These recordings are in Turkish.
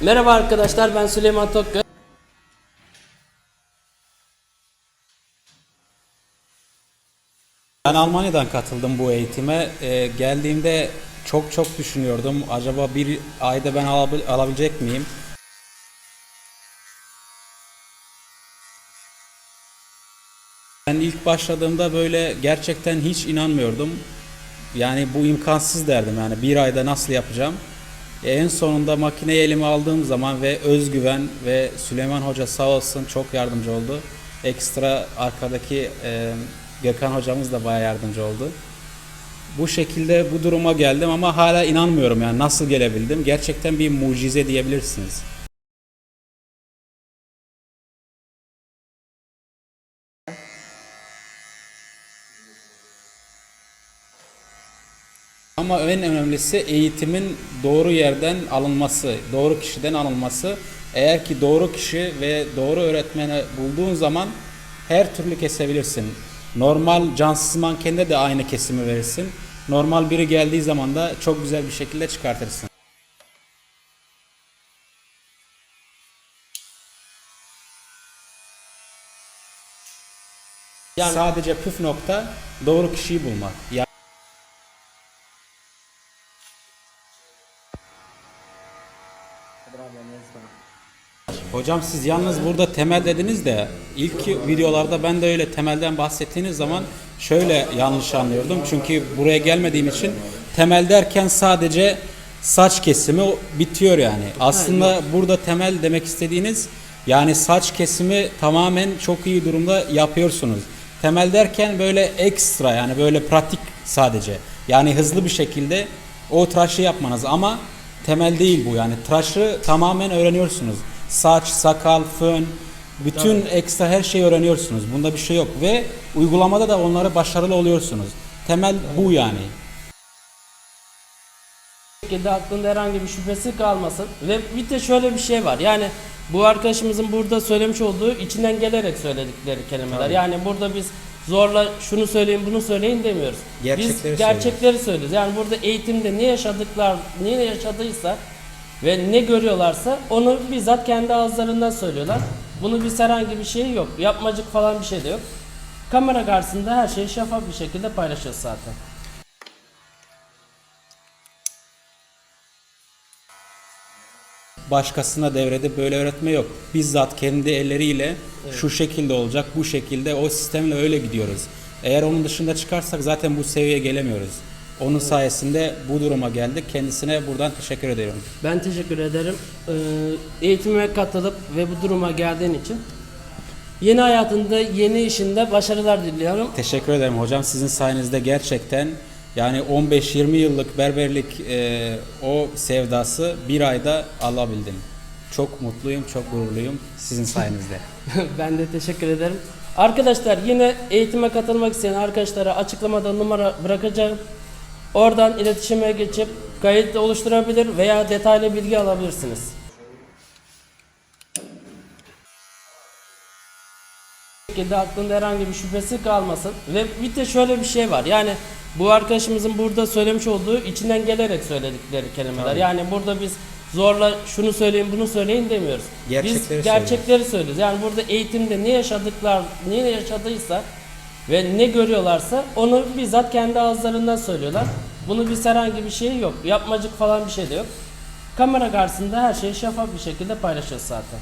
Merhaba arkadaşlar ben Süleyman Tokkö. Ben Almanya'dan katıldım bu eğitime. Ee, geldiğimde çok çok düşünüyordum. Acaba bir ayda ben alabil- alabilecek miyim? Ben ilk başladığımda böyle gerçekten hiç inanmıyordum. Yani bu imkansız derdim yani bir ayda nasıl yapacağım? E, en sonunda makineyi elime aldığım zaman ve özgüven ve Süleyman Hoca sağ olsun çok yardımcı oldu. Ekstra arkadaki e, Gökhan hocamız da bayağı yardımcı oldu. Bu şekilde bu duruma geldim ama hala inanmıyorum yani nasıl gelebildim. Gerçekten bir mucize diyebilirsiniz. Ama en önemlisi eğitimin doğru yerden alınması, doğru kişiden alınması. Eğer ki doğru kişi ve doğru öğretmeni bulduğun zaman her türlü kesebilirsin. Normal cansız mankende de aynı kesimi verirsin. Normal biri geldiği zaman da çok güzel bir şekilde çıkartırsın. Yani- Sadece püf nokta doğru kişiyi bulmak. Yani Hocam siz yalnız burada temel dediniz de ilk videolarda ben de öyle temelden bahsettiğiniz zaman şöyle yanlış anlıyordum. Çünkü buraya gelmediğim için temel derken sadece saç kesimi bitiyor yani. Aslında burada temel demek istediğiniz yani saç kesimi tamamen çok iyi durumda yapıyorsunuz. Temel derken böyle ekstra yani böyle pratik sadece. Yani hızlı bir şekilde o tıraşı yapmanız ama temel değil bu yani tıraşı tamamen öğreniyorsunuz. Saç, sakal, fön, bütün ekstra her şeyi öğreniyorsunuz. Bunda bir şey yok ve uygulamada da onları başarılı oluyorsunuz. Temel bu yani. şekilde aklında herhangi bir şüphesi kalmasın. Ve bir de şöyle bir şey var. Yani bu arkadaşımızın burada söylemiş olduğu içinden gelerek söyledikleri kelimeler. Tabii. Yani burada biz zorla şunu söyleyin bunu söyleyin demiyoruz. Gerçekleri biz gerçekleri söylüyoruz. Yani burada eğitimde ne yaşadıklar, ne yaşadıysa ve ne görüyorlarsa onu bizzat kendi ağızlarından söylüyorlar. Bunu biz herhangi bir şey yok. Yapmacık falan bir şey de yok. Kamera karşısında her şeyi şeffaf bir şekilde paylaşıyoruz zaten. Başkasına devredip böyle öğretme yok. Bizzat kendi elleriyle şu şekilde olacak, bu şekilde o sistemle öyle gidiyoruz. Eğer onun dışında çıkarsak zaten bu seviyeye gelemiyoruz. Onun sayesinde bu duruma geldik. Kendisine buradan teşekkür ediyorum. Ben teşekkür ederim. Ee, eğitimime katılıp ve bu duruma geldiğin için. Yeni hayatında, yeni işinde başarılar diliyorum. Teşekkür ederim hocam. Sizin sayenizde gerçekten yani 15-20 yıllık berberlik e, o sevdası bir ayda alabildim. Çok mutluyum, çok gururluyum sizin sayenizde. ben de teşekkür ederim. Arkadaşlar yine eğitime katılmak isteyen arkadaşlara açıklamada numara bırakacağım. Oradan iletişime geçip kayıt oluşturabilir veya detaylı bilgi alabilirsiniz. şekilde aklında herhangi bir şüphesi kalmasın. Ve bir de şöyle bir şey var. Yani bu arkadaşımızın burada söylemiş olduğu içinden gelerek söyledikleri kelimeler. Tabii. Yani burada biz zorla şunu söyleyin bunu söyleyin demiyoruz. Gerçekleri biz gerçekleri söylüyoruz. Yani burada eğitimde ne yaşadıklar, ne yaşadıysa ve ne görüyorlarsa onu bizzat kendi ağızlarından söylüyorlar. Bunu biz herhangi bir şey yok. Yapmacık falan bir şey de yok. Kamera karşısında her şeyi şeffaf bir şekilde paylaşıyoruz zaten.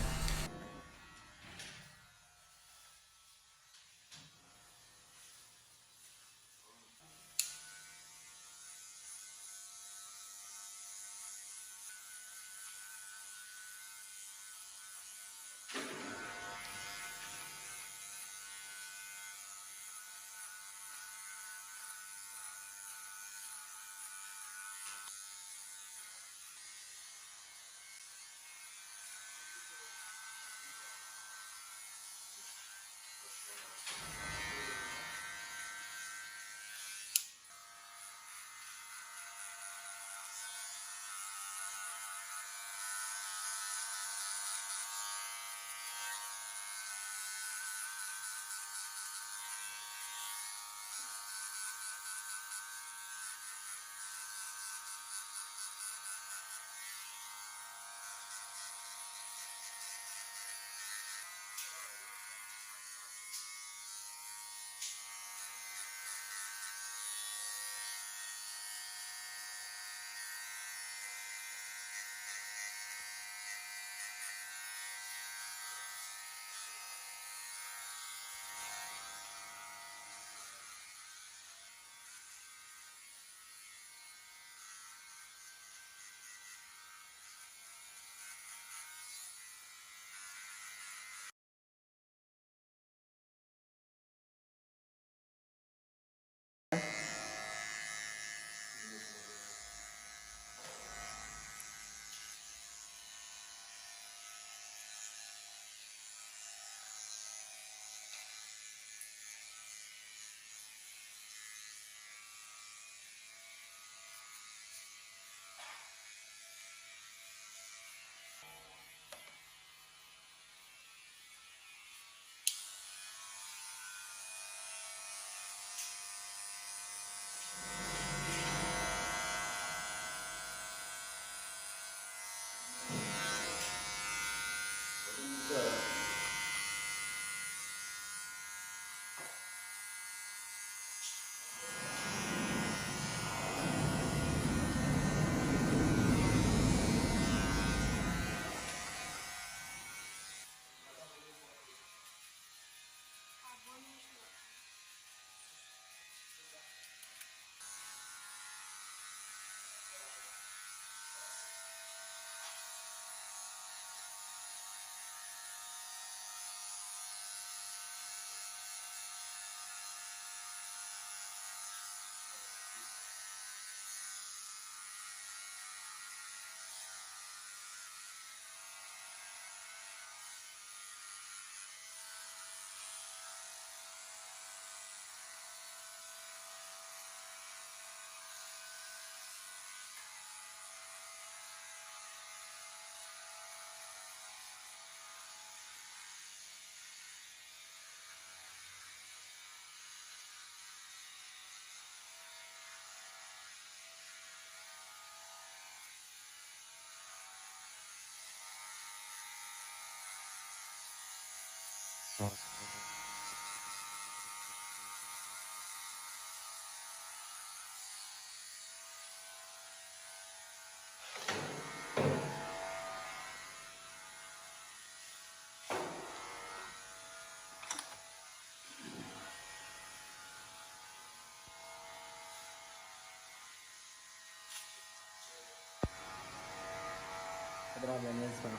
otra veneza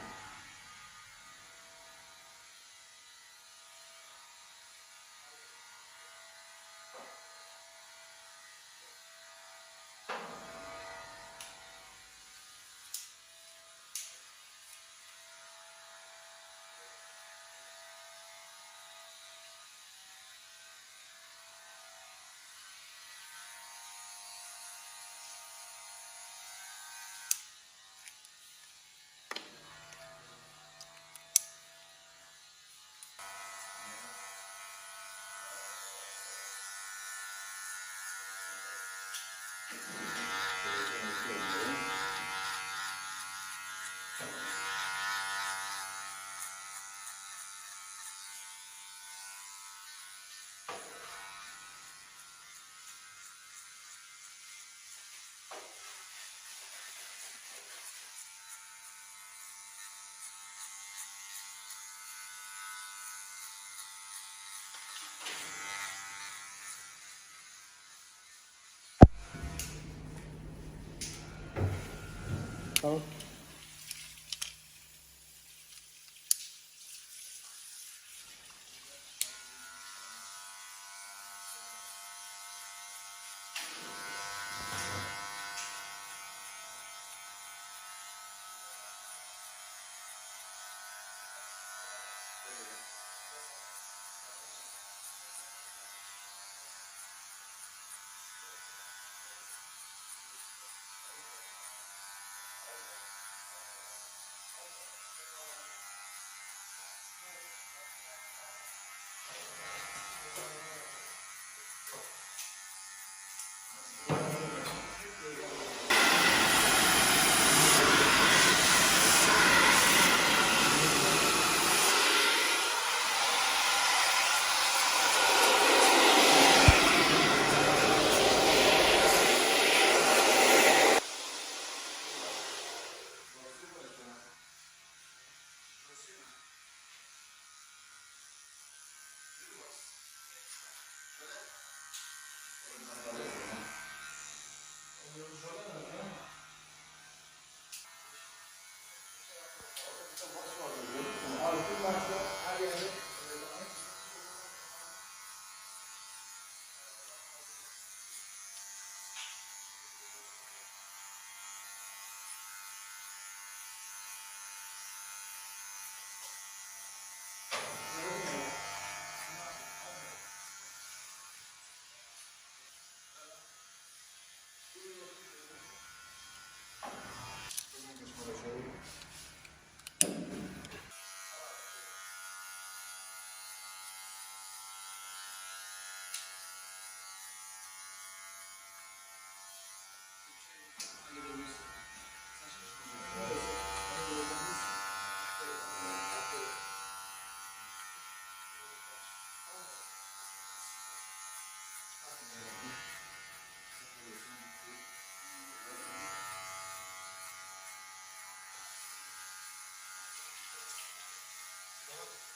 Okay.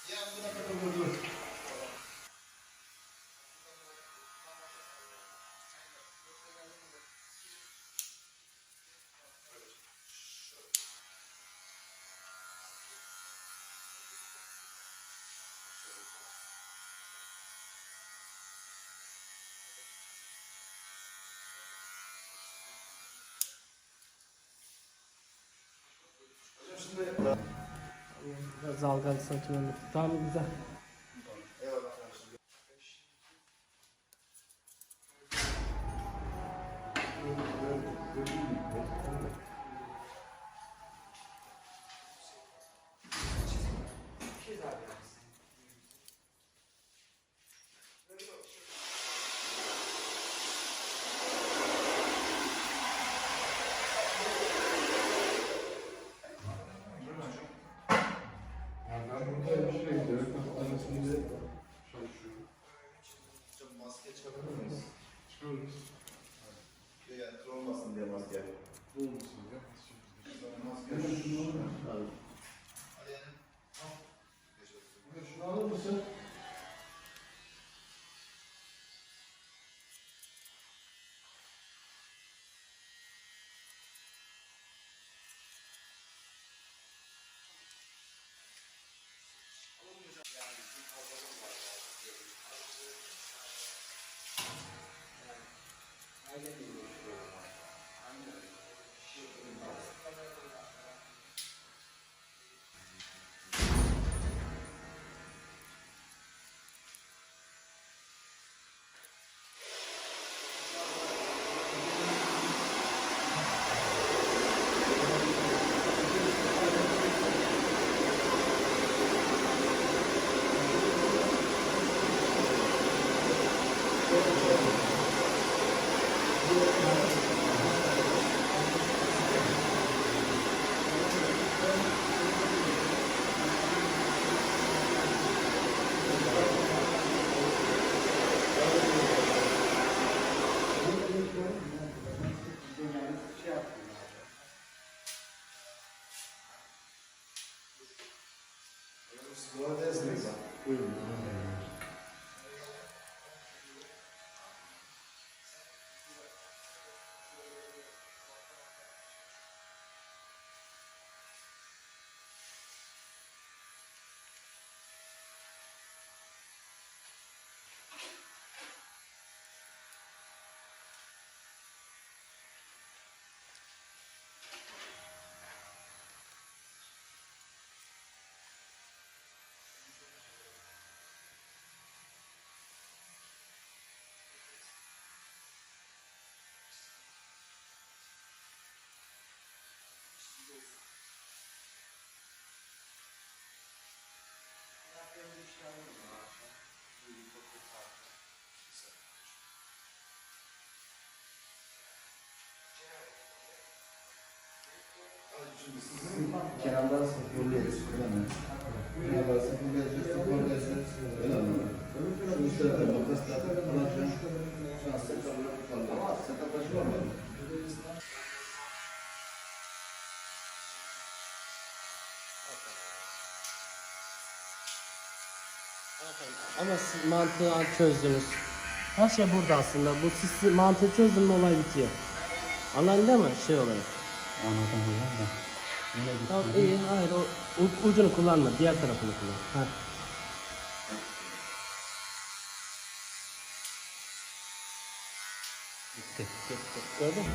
Yeah, I'm going to go good. Zalgan satıyorum. Tamam güzel. Eyvallah. Kenardan sıfırlıyoruz. Öyle mi? Kenardan sıfırlayacağız, sıfırlayacağız. Öyle mi? Şu üstte makas takıp alacağım. Şu an setup'ı kaldı. Ama setup'ı var mı? Ama siz mantığı çözdünüz. Her şey burada aslında. Bu siz mantığı çözdün mü olay bitiyor. Anladın değil mi şey olarak? Anladım hocam da. Tamam iyi hayır o u- ucunu kullanma diğer tarafını kullan. Ha. Bitti. Gördün mü?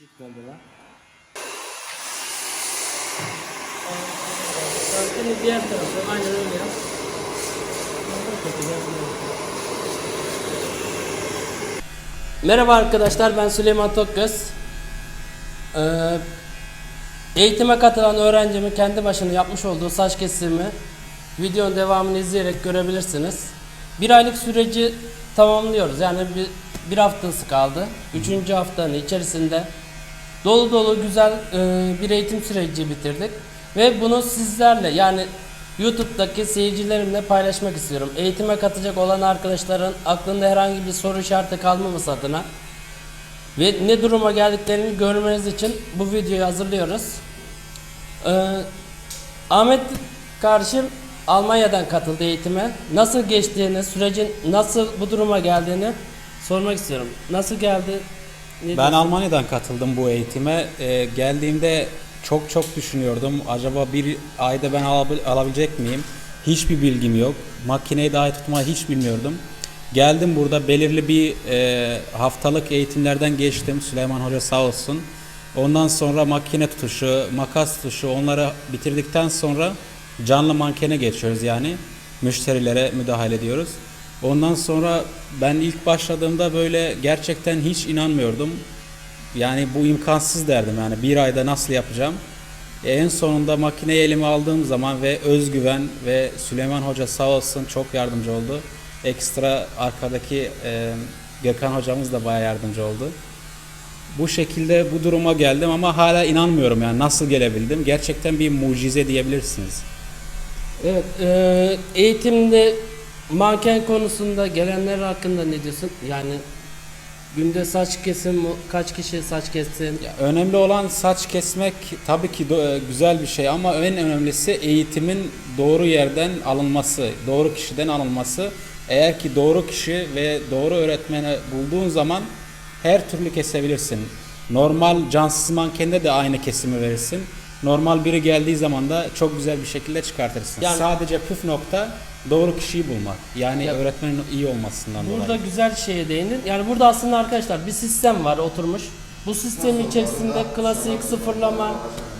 Gitmedi lan. Şimdi diğer tarafı aynen öyle yap. Merhaba arkadaşlar ben Süleyman Tokgöz. Ee, eğitime katılan öğrencimin kendi başına yapmış olduğu saç kesimi videonun devamını izleyerek görebilirsiniz. Bir aylık süreci tamamlıyoruz. Yani bir, bir haftası kaldı. Üçüncü haftanın içerisinde dolu dolu güzel e, bir eğitim süreci bitirdik. Ve bunu sizlerle yani YouTube'daki seyircilerimle paylaşmak istiyorum. Eğitime katacak olan arkadaşların aklında herhangi bir soru işareti kalmaması adına ve ne duruma geldiklerini görmeniz için bu videoyu hazırlıyoruz. Ee, Ahmet kardeşim Almanya'dan katıldı eğitime. Nasıl geçtiğini, sürecin nasıl bu duruma geldiğini sormak istiyorum. Nasıl geldi? Ne Ben diyorsun? Almanya'dan katıldım bu eğitime. Ee, geldiğimde çok çok düşünüyordum. Acaba bir ayda ben alabil- alabilecek miyim? Hiçbir bilgim yok. Makineyi dahi tutmayı hiç bilmiyordum. Geldim burada belirli bir e, haftalık eğitimlerden geçtim. Süleyman Hoca sağ olsun. Ondan sonra makine tutuşu, makas tutuşu onları bitirdikten sonra canlı mankene geçiyoruz yani. Müşterilere müdahale ediyoruz. Ondan sonra ben ilk başladığımda böyle gerçekten hiç inanmıyordum. Yani bu imkansız derdim yani bir ayda nasıl yapacağım. E, en sonunda makineyi elime aldığım zaman ve özgüven ve Süleyman Hoca sağ olsun çok yardımcı oldu. Ekstra arkadaki e, Gökhan hocamız da bayağı yardımcı oldu. Bu şekilde bu duruma geldim ama hala inanmıyorum yani nasıl gelebildim. Gerçekten bir mucize diyebilirsiniz. Evet, e, eğitimde manken konusunda gelenler hakkında ne diyorsun? Yani günde saç kesim mu- kaç kişi saç kessin? Ya, önemli olan saç kesmek tabii ki e, güzel bir şey ama en önemlisi eğitimin doğru yerden alınması, doğru kişiden alınması. Eğer ki doğru kişi ve doğru öğretmeni bulduğun zaman her türlü kesebilirsin. Normal cansız mankende de aynı kesimi verirsin. Normal biri geldiği zaman da çok güzel bir şekilde çıkartırsın. Yani- Sadece püf nokta doğru kişiyi bulmak. Yani Ya- öğretmenin iyi olmasından Burada dolayı. güzel şeye değindin. Yani burada aslında arkadaşlar bir sistem var oturmuş. Bu sistemin içerisinde klasik, sıfırlama,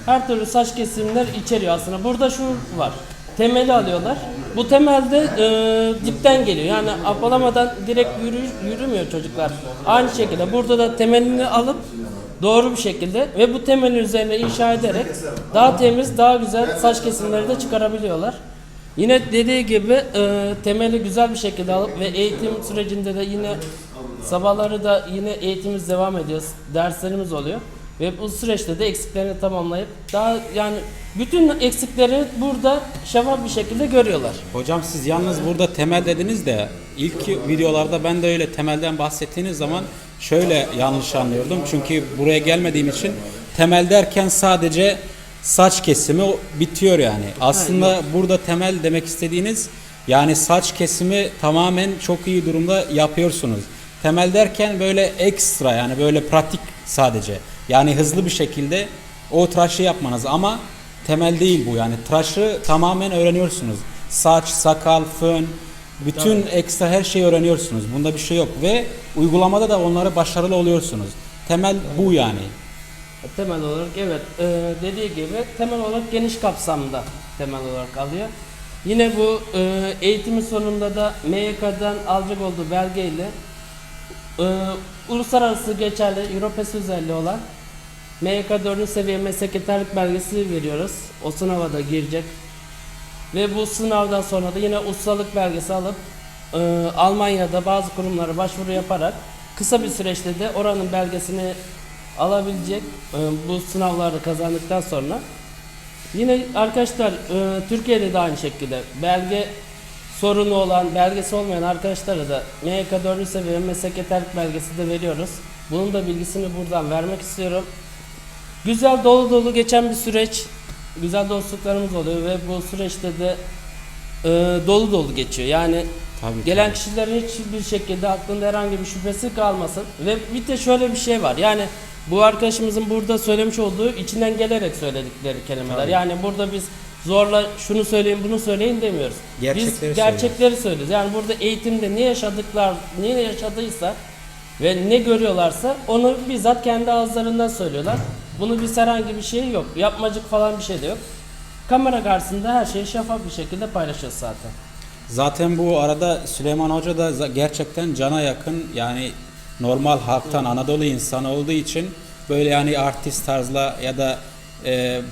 her türlü saç kesimler içeriyor aslında. Burada şu var. Temeli alıyorlar. Bu temelde e, dipten geliyor. Yani apalamadan direkt yürü, yürümüyor çocuklar. Aynı şekilde burada da temelini alıp doğru bir şekilde ve bu temelin üzerine inşa ederek daha temiz, daha güzel saç kesimleri de çıkarabiliyorlar. Yine dediği gibi e, temeli güzel bir şekilde alıp ve eğitim sürecinde de yine sabahları da yine eğitimimiz devam ediyor. Derslerimiz oluyor. Ve bu süreçte de eksiklerini tamamlayıp daha yani bütün eksikleri burada şeffaf bir şekilde görüyorlar. Hocam siz yalnız burada temel dediniz de ilk videolarda ben de öyle temelden bahsettiğiniz zaman şöyle yanlış anlıyordum. Çünkü buraya gelmediğim için temel derken sadece saç kesimi bitiyor yani. Aslında burada temel demek istediğiniz yani saç kesimi tamamen çok iyi durumda yapıyorsunuz. Temel derken böyle ekstra yani böyle pratik sadece. Yani hızlı bir şekilde o tıraşı yapmanız ama temel değil bu yani tıraşı tamamen öğreniyorsunuz. Saç, sakal, fön, bütün ekstra her şeyi öğreniyorsunuz. Bunda bir şey yok ve uygulamada da onları başarılı oluyorsunuz. Temel bu yani. Temel olarak evet e, dediği gibi temel olarak geniş kapsamda temel olarak alıyor. Yine bu e, eğitimin sonunda da MYK'dan alacak olduğu belgeyle e, uluslararası geçerli Europes özelliği olan MYK 4. seviye meslek belgesi veriyoruz. O sınava da girecek. Ve bu sınavdan sonra da yine ustalık belgesi alıp e, Almanya'da bazı kurumlara başvuru yaparak kısa bir süreçte de oranın belgesini alabilecek e, bu sınavları kazandıktan sonra. Yine arkadaşlar e, Türkiye'de de aynı şekilde belge sorunu olan, belgesi olmayan arkadaşlara da MYK 4. seviye meslek yeterlik belgesi de veriyoruz. Bunun da bilgisini buradan vermek istiyorum. Güzel dolu dolu geçen bir süreç. Güzel dostluklarımız oluyor ve bu süreçte de e, dolu dolu geçiyor. Yani Tabii, gelen tabii. kişilerin hiçbir şekilde aklında herhangi bir şüphesi kalmasın. Ve bir de şöyle bir şey var. Yani bu arkadaşımızın burada söylemiş olduğu içinden gelerek söyledikleri kelimeler. Tabii. Yani burada biz zorla şunu söyleyin bunu söyleyin demiyoruz. Gerçekleri biz gerçekleri söylüyoruz. Yani burada eğitimde ne yaşadıklar, ne yaşadıysa ve ne görüyorlarsa onu bizzat kendi ağızlarından söylüyorlar. Bunu biz herhangi bir şey yok. Yapmacık falan bir şey de yok. Kamera karşısında her şeyi şeffaf bir şekilde paylaşıyoruz zaten. Zaten bu arada Süleyman Hoca da gerçekten cana yakın yani normal halktan Anadolu insanı olduğu için böyle yani artist tarzla ya da e,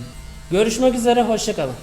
Görüşmek üzere, hoşçakalın.